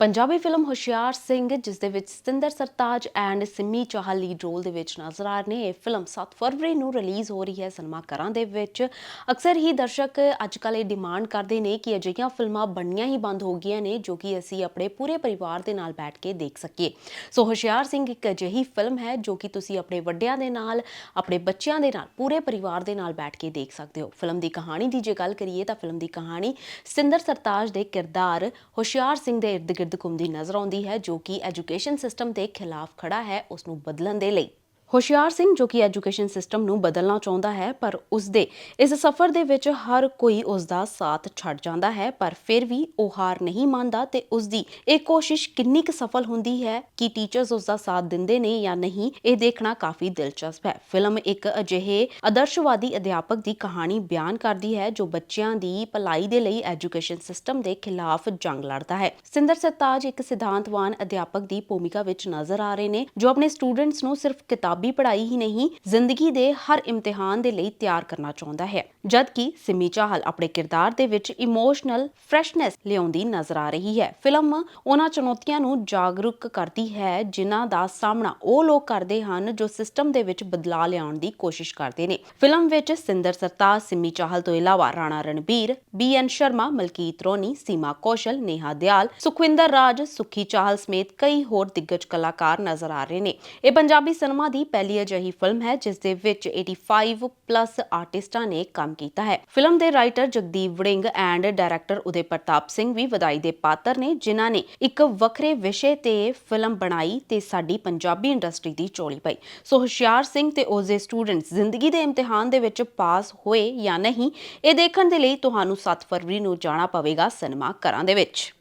Punjabi film ਹੁਸ਼ਿਆਰ ਸਿੰਘ, ਜਿਸ ਦੇ ਵਿੱਚ Satinder Sartaaj and Simmi Chahal lead role ਦੇ ਵਿੱਚ ਨਜ਼ਰ ਆ ਰਹੇ ਨੇ। ਇਹ ਫਿਲਮ 7 ਫਰਵਰੀ ਨੂੰ ਰਿਲੀਜ਼ ਹੋ ਰਹੀ ਹੈ ਸਿਨੇਮਾ ਘਰਾਂ ਦੇ ਵਿੱਚ। ਅਕਸਰ ਹੀ ਦਰਸ਼ਕ ਅੱਜਕੱਲ ਇਹ ਡਿਮਾਂਡ ਕਰਦੇ ਨੇ ਕਿ ਅਜਿਹੀਆਂ ਫਿਲਮਾਂ ਬਣਨੀਆਂ ਹੀ ਬੰਦ ਹੋ ਗਈਆਂ ਨੇ, ਜੋ ਕਿ ਅਸੀਂ ਆਪਣੇ ਪੂਰੇ ਪਰਿਵਾਰ ਦੇ ਨਾਲ ਬੈਠ ਕੇ ਦੇਖ ਸਕੀਏ। ਸੋ ਹੁਸ਼ਿਆਰ ਸਿੰਘ ਇੱਕ ਅਜਿਹੀ ਫਿਲਮ ਹੈ, ਜੋ ਕਿ ਤੁਸੀਂ ਆਪਣੇ ਵੱਡਿਆਂ ਦੇ ਨਾਲ, ਆਪਣੇ ਬੱਚਿਆਂ ਦੇ ਨਾਲ, ਪੂਰੇ ਪਰਿਵਾਰ ਦੇ ਨਾਲ ਬੈਠ ਕੇ ਦੇਖ ਸਕਦੇ ਹੋ। ਫਿਲਮ ਦੀ ਕਹਾਣੀ ਦੀ ਜੇ ਗੱਲ ਕਰੀਏ ਤਾਂ ਫਿਲਮ ਦੀ ਕਹਾਣੀ ਸਤਿੰਦਰ ਸਰਤਾਜ ਦੇ ਕਿਰਦਾਰ ਹੁਸ਼ਿਆਰ ਸਿੰਘ ਦੇ ਇਰਦ ਗਿਰਦ ਘੁੰਮਦੀ ਨਜ਼ਰ ਆਉਂਦੀ ਹੈ, ਜੋ ਕਿ ਐਜੂਕੇਸ਼ਨ ਸਿਸਟਮ ਦੇ ਖਿਲਾਫ ਖੜਾ ਹੈ ਉਸ ਨੂੰ ਬਦਲਣ ਦੇ ਲਈ। ਹੁਸ਼ਿਆਰ ਸਿੰਘ ਜੋ ਕਿ ਐਜੂਕੇਸ਼ਨ ਸਿਸਟਮ ਨੂੰ ਬਦਲਣਾ ਚਾਹੁੰਦਾ ਹੈ, ਪਰ ਉਸ ਦੇ ਇਸ ਸਫ਼ਰ ਦੇ ਵਿੱਚ ਹਰ ਕੋਈ ਉਸ ਦਾ ਸਾਥ ਛੱਡ ਜਾਂਦਾ ਹੈ, ਪਰ ਫਿਰ ਵੀ ਉਹ ਹਾਰ ਨਹੀਂ ਮੰਨਦਾ ਤੇ ਉਸ ਦੀ ਇਹ ਕੋਸ਼ਿਸ਼ ਕਿੰਨੀ ਕੁ ਸਫਲ ਹੁੰਦੀ ਹੈ ਕਿ ਟੀਚਰਸ ਉਸ ਦਾ ਸਾਥ ਦਿੰਦੇ ਨੇ ਜਾਂ ਨਹੀਂ, ਇਹ ਦੇਖਣਾ ਕਾਫੀ ਦਿਲਚਸਪ ਹੈ। ਫਿਲਮ ਇੱਕ ਅਜਿਹੇ ਆਦਰਸ਼ਵਾਦੀ ਅਧਿਆਪਕ ਦੀ ਕਹਾਣੀ ਬਿਆਨ ਕਰਦੀ ਹੈ, ਜੋ ਬੱਚਿਆਂ ਦੀ ਭਲਾਈ ਦੇ ਲਈ ਐਜੂਕੇਸ਼ਨ ਸਿਸਟਮ ਦੇ ਖਿਲਾਫ ਜੰਗ ਲੜਦਾ ਹੈ। ਸਿੰਦਰ ਸਰਤਾਜ ਇੱਕ ਸਿਧਾਂਤਵਾਨ ਅਧਿਆਪਕ ਦੀ ਭੂਮਿਕਾ ਵਿੱਚ ਨਜ਼ਰ ਆ ਰਹੇ ਨੇ, ਜੋ ਆਪਣੇ ਸਟੂਡੈਂਟਸ ਨੂੰ ਸਿਰਫ ਕਿਤਾਬ ਪੜ੍ਹਾਈ ਹੀ ਨਹੀਂ, ਜ਼ਿੰਦਗੀ ਦੇ ਹਰ ਇਮਤਿਹਾਨ ਦੇ ਲਈ ਤਿਆਰ ਕਰਨਾ ਚਾਹੁੰਦਾ ਹੈ। ਜਦਕਿ ਸਿਮੀ ਚਾਹਲ ਆਪਣੇ ਕਿਰਦਾਰ ਦੇ ਵਿੱਚ ਇਮੋਸ਼ਨਲ ਫਰੈਸ਼ਨੈਸ ਲਿਆਉਂਦੀ ਨਜ਼ਰ ਆ ਰਹੀ ਹੈ। ਫਿਲਮ ਉਹਨਾਂ ਚੁਣੌਤੀਆਂ ਨੂੰ ਜਾਗਰੂਕ ਕਰਦੀ ਹੈ, ਜਿਨ੍ਹਾਂ ਦਾ ਸਾਹਮਣਾ ਉਹ ਲੋਕ ਕਰਦੇ ਹਨ ਜੋ ਸਿਸਟਮ ਦੇ ਵਿੱਚ ਬਦਲਾਅ ਲਿਆਉਣ ਦੀ ਕੋਸ਼ਿਸ਼ ਕਰਦੇ ਨੇ। ਫਿਲਮ ਵਿੱਚ ਸਿੰਦਰ ਸਰਤਾਜ, ਸਿਮੀ ਚਾਹਲ ਤੋਂ ਇਲਾਵਾ ਰਾਣਾ ਰਣਬੀਰ, ਬੀ ਐਨ ਸ਼ਰਮਾ, ਮਲਕੀਤ ਰੋਨੀ, ਸੀਮਾ ਕੌਸ਼ਲ, ਨੇਹਾ ਦਿਆਲ, ਸੁਖਵਿੰਦਰ ਰਾਜ, ਸੁਖੀ ਚਾਹਲ ਸਮੇਤ ਕਈ ਹੋਰ ਦਿੱਗਜ ਕਲਾਕਾਰ ਨਜ਼ਰ ਆ ਰਹੇ ਨੇ। ਇਹ ਪੰਜਾਬੀ ਸਿਨੇਮਾ ਦੀ ਪਹਿਲੀ ਅਜਿਹੀ ਫਿਲਮ ਹੈ, ਜਿਸ ਦੇ ਵਿੱਚ 85 ਪਲੱਸ ਆਰਟਿਸਟਾਂ ਨੇ ਕੰਮ ਕੀਤਾ ਹੈ। ਫਿਲਮ ਦੇ writer Jagdeep Warring and director Uday Pratap Singh ਵੀ ਵਧਾਈ ਦੇ ਪਾਤਰ ਨੇ, ਜਿਨ੍ਹਾਂ ਨੇ ਇੱਕ ਵੱਖਰੇ ਵਿਸ਼ੇ ਤੇ ਫਿਲਮ ਬਣਾਈ ਤੇ ਸਾਡੀ ਪੰਜਾਬੀ ਇੰਡਸਟਰੀ ਦੀ ਚੋਲੀ ਪਈ। ਸੋ ਹੁਸ਼ਿਆਰ ਸਿੰਘ ਤੇ ਉਸਦੇ ਸਟੂਡੈਂਟਸ ਜ਼ਿੰਦਗੀ ਦੇ ਇਮਤਿਹਾਨ ਦੇ ਵਿੱਚ ਪਾਸ ਹੋਏ ਜਾਂ ਨਹੀਂ, ਇਹ ਦੇਖਣ ਦੇ ਲਈ ਤੁਹਾਨੂੰ 7 ਫਰਵਰੀ ਨੂੰ ਜਾਣਾ ਪਵੇਗਾ ਸਿਨੇਮਾ ਘਰਾਂ ਦੇ ਵਿੱਚ।